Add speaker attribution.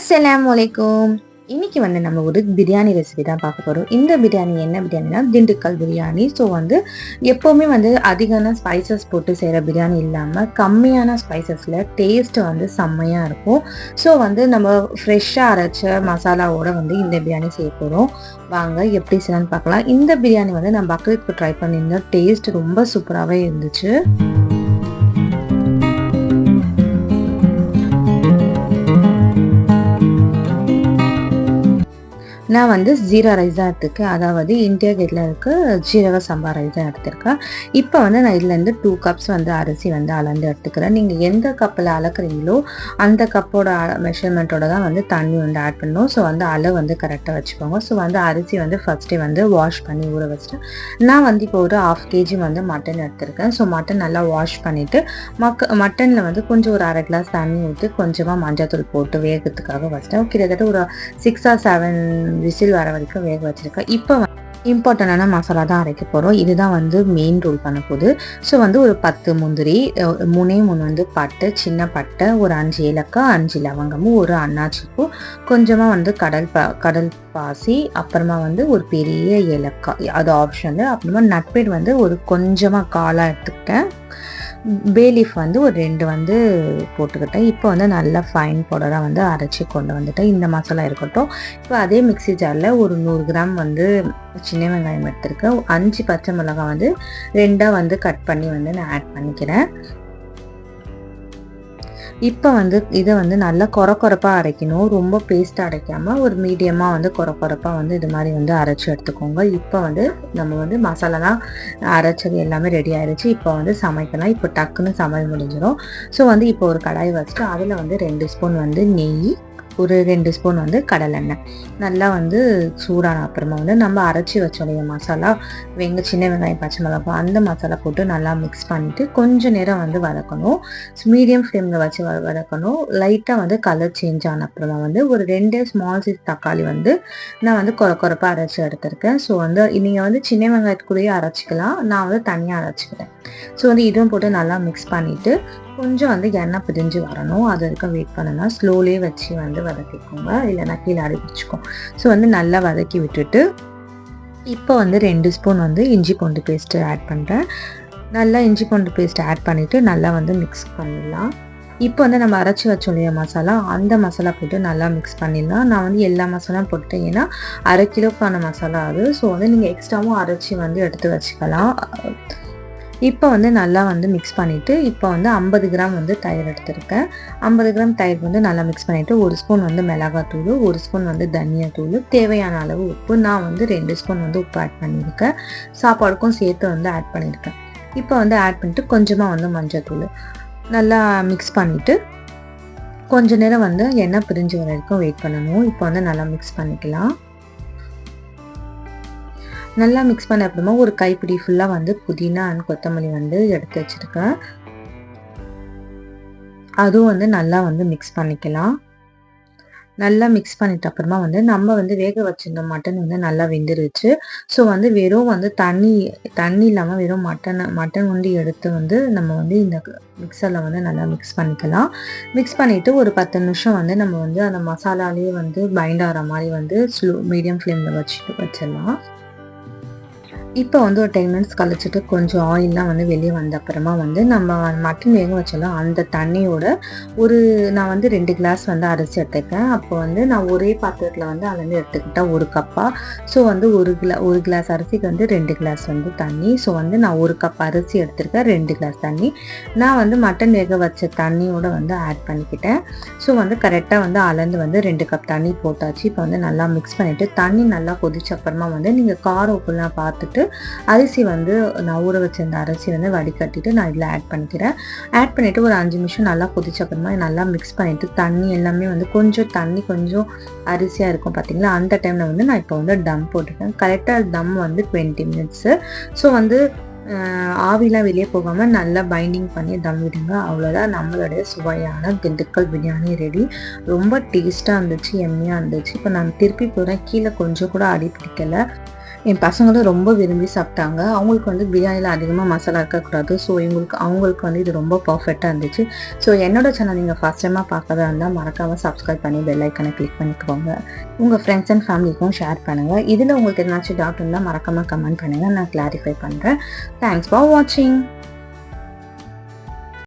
Speaker 1: அஸ்ஸலாமு வலைக்கும் இன்னைக்கு வந்து நம்ம ஒரு பிரியாணி ரெசிபி தான் பார்க்க போகிறோம் இந்த பிரியாணி என்ன பிரியாணினா திண்டுக்கல் பிரியாணி. ஸோ வந்து எப்போவுமே வந்து அதிகமான ஸ்பைசஸ் போட்டு செய்கிற பிரியாணி இல்லாமல் கம்மியான ஸ்பைசஸில் டேஸ்ட் வந்து செம்மையாக இருக்கும். ஸோ வந்து நம்ம ஃப்ரெஷ்ஷாக அரைச்ச மசாலாவோட வந்து இந்த பிரியாணி செய்ய போகிறோம் வாங்க எப்படி செய்யலாம்னு பார்க்கலாம். இந்த பிரியாணி வந்து நான் பக்ரீத்க்கு ட்ரை பண்ணியிருந்தேன் டேஸ்ட் ரொம்ப சூப்பராகவே இருந்துச்சு. நான் வந்து ஜீரா ரைஸ் தான் எடுத்துருக்கேன் அதாவது இந்தியா கேட்டில் இருக்க ஜீரக சம்பா ரைஸ் தான் எடுத்திருக்கேன். இப்போ வந்து நான் இதுலேருந்து டூ கப்ஸ் வந்து அரிசி வந்து அளந்து எடுத்துக்கிறேன். நீங்கள் எந்த கப்பில் அளக்குறீங்களோ அந்த கப்போட மெஷர்மெண்ட்டோட தான் வந்து தண்ணி வந்து ஆட் பண்ணணும். ஸோ வந்து அளவு வந்து கரெக்டாக வச்சுக்கோங்க. ஸோ வந்து அரிசி வந்து ஃபஸ்ட்டே வந்து வாஷ் பண்ணி ஊற வச்சுட்டு நான் வந்து இப்போ ஒரு ஆஃப் கேஜி வந்து மட்டன் எடுத்திருக்கேன். ஸோ மட்டன் நல்லா வாஷ் பண்ணிவிட்டு மக்க மட்டனில் வந்து கொஞ்சம் ஒரு அரை கிளாஸ் தண்ணி ஊற்றி கொஞ்சமாக மஞ்சள் தூள் போட்டு வேகத்துக்காக வச்சிட்டேன். கிட்டத்தட்ட ஒரு சிக்ஸ் ஆர் செவன் விசில் வர வரைக்கும் வேக வச்சுருக்கேன் இப்போ இம்பார்ட்டண்டான மசாலா தான் அரைக்க போகிறோம் இதுதான் வந்து மெயின் ரோல் பண்ண போகுது ஸோ வந்து ஒரு பத்து முந்திரி மூணே மூணு வந்து பட்டை சின்ன பட்டை ஒரு அஞ்சு ஏலக்காய் அஞ்சு லவங்கமும் ஒரு அன்னாச்சிப்பூ கொஞ்சமாக வந்து கடல் பா கடல் பாசி அப்புறமா வந்து ஒரு பெரிய ஏலக்காய். அது ஆப்ஷனு அப்புறமா நட்பேட் வந்து ஒரு கொஞ்சமாக காலாக எடுத்துக்கிட்டேன். பேலீஃப் வந்து ஒரு ரெண்டு வந்து போட்டுக்கிட்டேன். இப்போ வந்து நல்லா ஃபைன் பவுடராக வந்து அரைச்சி கொண்டு வந்துட்டேன். இந்த மசாலா இருக்கட்டும். இப்போ அதே மிக்சி ஜாரில் ஒரு நூறு கிராம் வந்து சின்ன வெங்காயம் எடுத்திருக்கேன். அஞ்சு பச்சை மிளகாய் வந்து ரெண்டாக வந்து கட் பண்ணி வந்து நான் ஆட் பண்ணிக்கிறேன். இப்போ வந்து இதை வந்து நல்லா கொர கொரப்பாக அரைக்கணும். ரொம்ப பேஸ்ட் அரைக்காமல் ஒரு மீடியமாக வந்து கொர கொரப்பாக வந்து இது மாதிரி வந்து அரைச்சி எடுத்துக்கோங்க. இப்போ வந்து நம்ம வந்து மசாலாலாம் அரைச்சது எல்லாமே ரெடி ஆயிடுச்சு இப்போ வந்து சமைக்கலாம். இப்போ டக்குன்னு சமையல் முடிஞ்சிடும் ஸோ வந்து இப்போ ஒரு கடாய் வச்சுட்டு அதில் வந்து ரெண்டு ஸ்பூன் வந்து நெய் ஒரு ரெண்டு ஸ்பூன் வந்து கடலெண்ணெய் நல்லா வந்து சூடான அப்புறமா வந்து நம்ம அரைச்சி வச்சோடைய மசாலா வெங்க சின்ன வெங்காயம் பச்சை மிளகாய் அந்த மசாலா போட்டு நல்லா மிக்ஸ் பண்ணிவிட்டு கொஞ்சம் நேரம் வந்து வதக்கணும். மீடியம் ஃப்ளேமில் வச்சு வ வதக்கணும். லைட்டாக வந்து கலர் சேஞ்ச் ஆன அப்புறமா வந்து ஒரு ரெண்டு ஸ்மால் சைஸ் தக்காளி வந்து நான் வந்து குறை குறைப்பாக அரைச்சி எடுத்திருக்கேன். ஸோ வந்து நீங்கள் வந்து சின்ன வெங்காயத்துக்குள்ளேயே அரைச்சிக்கலாம். நான் வந்து தனியாக அரைச்சிக்கிறேன். ஸோ வந்து இதுவும் போட்டு நல்லா மிக்ஸ் பண்ணிவிட்டு கொஞ்சம் வந்து எண்ணெய் பிரிஞ்சு வரணும். அது வரைக்கும் வெயிட் பண்ணணும் ஸ்லோலே வச்சு வந்து வதக்கிக்கோங்க. இல்லைனா கீழே அடிப்பிச்சுக்கும் ஸோ வந்து நல்லா வதக்கி விட்டுட்டு இப்போ வந்து ரெண்டு ஸ்பூன் வந்து இஞ்சி பூண்டு பேஸ்ட்டு ஆட் பண்ணுறேன் நல்லா இஞ்சி பூண்டு பேஸ்ட் ஆட் பண்ணிவிட்டு நல்லா வந்து மிக்ஸ் பண்ணிடலாம். இப்போ வந்து நம்ம அரைச்சி வச்சோம் இல்லையா மசாலா அந்த மசாலா போட்டு நல்லா மிக்ஸ் பண்ணிடலாம். நான் வந்து எல்லா மசாலாவும் போட்டுட்டேன் ஏன்னா அரை கிலோக்கான மசாலா அது. ஸோ வந்து நீங்கள் எக்ஸ்ட்ராவும் அரைச்சி வந்து எடுத்து வச்சுக்கலாம். இப்போ வந்து நல்லா வந்து மிக்ஸ் பண்ணிவிட்டு இப்போ வந்து ஐம்பது கிராம் வந்து தயிர் எடுத்திருக்கேன். ஐம்பது கிராம் தயிர் வந்து நல்லா மிக்ஸ் பண்ணிவிட்டு ஒரு ஸ்பூன் வந்து மிளகாத்தூள் ஒரு ஸ்பூன் வந்து தனியாத்தூள் தேவையான அளவு உப்பு. நான் வந்து ரெண்டு ஸ்பூன் வந்து உப்பு ஆட் பண்ணியிருக்கேன். சாப்பாடுக்கும் சேர்த்து வந்து ஆட் பண்ணியிருக்கேன். இப்போ வந்து ஆட் பண்ணிவிட்டு கொஞ்சமாக வந்து மஞ்சள் நல்லா மிக்ஸ் பண்ணிவிட்டு கொஞ்ச நேரம் வந்து எண்ணெய் பிரிஞ்சு வர வரைக்கும் வெயிட் பண்ணணும். இப்போ வந்து நல்லா மிக்ஸ் பண்ணிக்கலாம். நல்லா மிக்ஸ் பண்ண அப்புறமா ஒரு கைப்பிடி ஃபுல்லாக வந்து புதினா அண்ட் கொத்தமல்லி வந்து எடுத்து வச்சுருக்கேன். அதுவும் வந்து நல்லா வந்து மிக்ஸ் பண்ணிக்கலாம். நல்லா மிக்ஸ் பண்ணிட்ட அப்புறமா வந்து நம்ம வந்து வேக வச்சிருந்த மட்டன் வந்து நல்லா வெந்துருச்சு. ஸோ வந்து வெறும் வந்து தண்ணி தண்ணி இல்லாமல் வெறும் மட்டன் மட்டன் உண்டி எடுத்து வந்து நம்ம வந்து இந்த மிக்சரில் வந்து நல்லா மிக்ஸ் பண்ணிக்கலாம். மிக்ஸ் பண்ணிவிட்டு ஒரு பத்து நிமிஷம் வந்து நம்ம வந்து அந்த மசாலாலேயே வந்து பைண்ட் ஆகிற மாதிரி வந்து ஸ்லோ மீடியம் ஃப்ளேமில் வச்சுட்டு வச்சிடலாம். இப்போ வந்து ஒரு டென் மினிட்ஸ் கழிச்சிட்டு கொஞ்சம் ஆயில்லாம் வந்து வெளியே வந்த அப்புறமா வந்து நம்ம மட்டன் வேக வச்சாலும் அந்த தண்ணியோட ஒரு நான் வந்து ரெண்டு கிளாஸ் வந்து அரிசி எடுத்துக்கேன் அப்போ வந்து நான் ஒரே பாத்திரத்தில் வந்து அதுலேருந்து எடுத்துக்கிட்டேன் ஒரு கப்பாக ஸோ வந்து ஒரு கிலா ஒரு கிளாஸ் அரிசிக்கு வந்து ரெண்டு கிளாஸ் வந்து தண்ணி. ஸோ வந்து நான் ஒரு கப் அரிசி எடுத்திருக்கேன் ரெண்டு கிளாஸ் தண்ணி. நான் வந்து மட்டன் வேக வச்ச தண்ணியோட வந்து ஆட் பண்ணிக்கிட்டேன். ஸோ வந்து கரெக்டாக வந்து அளந்து வந்து ரெண்டு கப் தண்ணி போட்டாச்சு. இப்போ வந்து நல்லா மிக்ஸ் பண்ணிவிட்டு தண்ணி நல்லா கொதிச்ச அப்புறமா வந்து நீங்கள் காரம் உப்புலாம் பார்த்துட்டு பண்ணிவிட்டு அரிசி வந்து நான் ஊற வச்சிருந்த அரிசி வந்து வடிகட்டிட்டு நான் இதில் ஆட் பண்ணிக்கிறேன். ஆட் பண்ணிவிட்டு ஒரு அஞ்சு நிமிஷம் நல்லா கொதிச்ச அப்புறமா நல்லா மிக்ஸ் பண்ணிவிட்டு தண்ணி எல்லாமே வந்து கொஞ்சம் தண்ணி கொஞ்சம் அரிசியாக இருக்கும் பார்த்தீங்களா அந்த டைமில் வந்து நான் இப்போ வந்து டம் போட்டுட்டேன். கரெக்டாக தம் வந்து டுவெண்ட்டி மினிட்ஸு ஸோ வந்து ஆவிலாம் வெளியே போகாமல் நல்லா பைண்டிங் பண்ணி தம் விடுங்க. அவ்வளோதான் நம்மளுடைய சுவையான திண்டுக்கல் பிரியாணி ரெடி ரொம்ப டேஸ்ட்டாக இருந்துச்சு எம்மியாக இருந்துச்சு. இப்போ நான் திருப்பி போகிறேன் கீழே கொஞ்சம் கூட அடி பிடிக்கலை. என் பசங்களும் ரொம்ப விரும்பி சாப்பிட்டாங்க. அவங்களுக்கு வந்து பிரியாணியில் அதிகமாக மசாலா இருக்கக்கூடாது. ஸோ இவங்களுக்கு அவங்களுக்கு வந்து இது ரொம்ப பர்ஃபெக்டாக இருந்துச்சு. ஸோ என்னோட சேனல் நீங்கள் ஃபஸ்ட் டைமாக பார்க்கறதா இருந்தால் மறக்காமல் சப்ஸ்கிரைப் பண்ணி பெல் ஐக்கனை கிளிக் பண்ணிக்கோங்க. உங்கள் ஃப்ரெண்ட்ஸ் அண்ட் ஃபேமிலிக்கும் ஷேர் பண்ணுங்கள் இதில் உங்களுக்கு எதனாச்சும் டவுட் இருந்தால் மறக்காமல் கமெண்ட் பண்ணுங்கள் நான் கிளாரிஃபை பண்ணுறேன் தேங்க்ஸ் ஃபார் வாட்சிங்